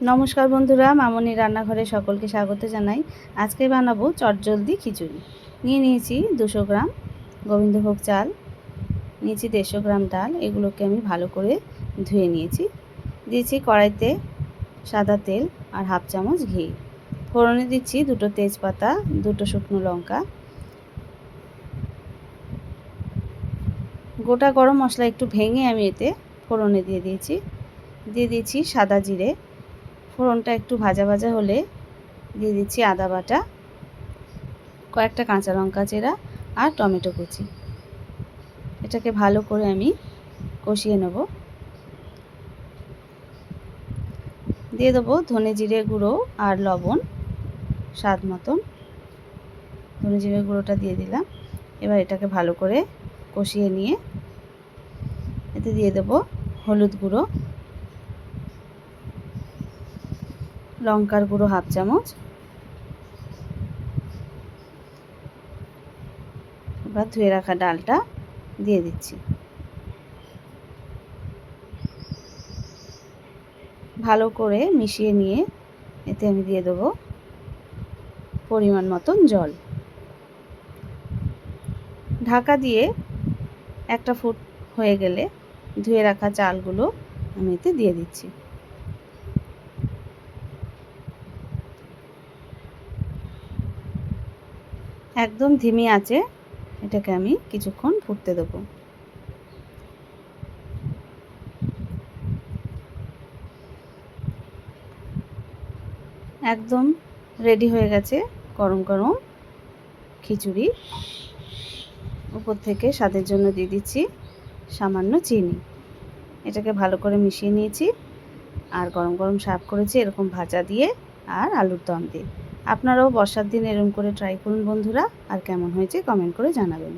নমস্কার বন্ধুরা মামনি রান্নাঘরে সকলকে স্বাগত জানাই। আজকে বানাবো চটজলদি খিচুড়ি। নিয়ে নিয়েছি দুশো গ্রাম গোবিন্দভোগ চাল, নিয়েছি দেড়শো গ্রাম ডাল, এগুলোকে আমি ভালো করে ধুয়ে নিয়েছি। দিয়েছি কড়াইতে সাদা তেল আর হাফ চামচ ঘি। ফোড়নে দিচ্ছি দুটো তেজপাতা, দুটো শুকনো লঙ্কা। গোটা গরম মশলা একটু ভেঙে আমি এতে ফোড়নে দিয়ে দিয়েছি। দিয়ে দিয়েছি সাদা জিরে ফোড়নটা একটু ভাজা ভাজা হলে দিয়ে দিচ্ছি আদা বাটা, কয়েকটা কাঁচা লঙ্কা চেরা আর টমেটো কুচি। এটাকে ভালো করে আমি কষিয়ে নেব। দিয়ে দেবো ধনে জিরে গুঁড়ো আর লবণ স্বাদ মতন। ধনে জিরে গুঁড়োটা দিয়ে দিলাম। এবার এটাকে ভালো করে কষিয়ে নিয়ে এতে দিয়ে দেবো হলুদ গুঁড়ো। লঙ্কার গুঁড়ো হাফ চামচ। এবার ধুয়ে রাখা ডালটা দিয়ে দিচ্ছি। ভালো করে মিশিয়ে নিয়ে এতে আমি দিয়ে দেবো পরিমাণ মতন জল। ঢাকা দিয়ে একটা ফুট হয়ে গেলে ধুয়ে রাখা চালগুলো আমি এতে দিয়ে দিচ্ছি। একদম ধিমি আছে। এটাকে আমি কিছুক্ষণ ফুটতে দেবো। একদম রেডি হয়ে গেছে গরম গরম খিচুড়ি। উপর থেকে স্বাদের জন্য দিয়ে দিচ্ছি সামান্য চিনি। এটাকে ভালো করে মিশিয়ে নিয়েছি। আর গরম গরম সার্ভ করেছি এরকম ভাজা দিয়ে আর আলুর দম দিয়ে। আপনারাও বর্ষার দিন এরম করে ট্রাই করুন বন্ধুরা। আর কেমন হয়েছে কমেন্ট করে জানাবেন।